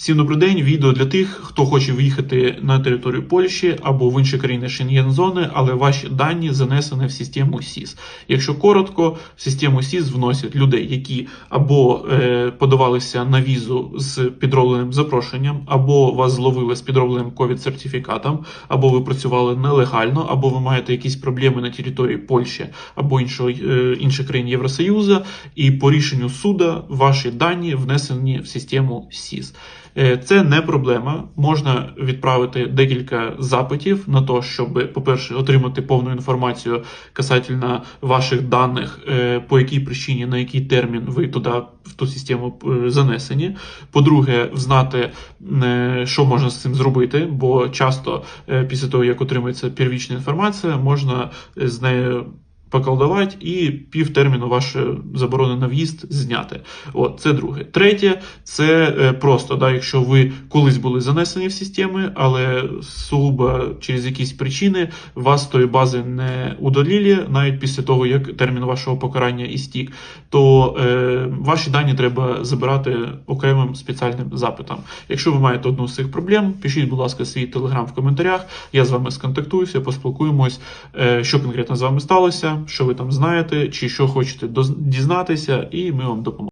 Всім добрий день. Відео для тих, хто хоче виїхати на територію Польщі або в інші країни Шенген-зони, але ваші дані занесені в систему СІС. Якщо коротко, в систему СІС вносять людей, які або е, подавалися на візу з підробленим запрошенням, або вас зловили з підробленим ковід-сертифікатом, або ви працювали нелегально, або ви маєте якісь проблеми на території Польщі або іншого, е, інших країн Євросоюзу, і по рішенню суда ваші дані внесені в систему СІС. Е, Це не проблема. Можна відправити декілька запитів на те, щоб, по-перше, отримати повну інформацію касательно ваших даних, е, по якій причині, на який термін ви туди в ту систему е, занесені. По-друге, знати, що можна з цим зробити, бо часто після того, як отримується первічна інформація, можна з нею поколдувати і півтерміну ваше заборони на в'їзд зняти. От це друге. Третє, це е, просто, да, якщо ви колись були занесені в системи, але сугубо через якісь причини вас тої бази не удалили, навіть після того, як термін вашого покарання істік, то е, ваші дані треба забирати окремим спеціальним запитом. Якщо ви маєте одну з цих проблем, пишіть, будь ласка, свій телеграм в коментарях. Я з вами сконтактуюся, поспілкуємось, е, що конкретно з вами сталося, що ви там знаєте, чи що хочете дізнатися, і ми вам допоможемо.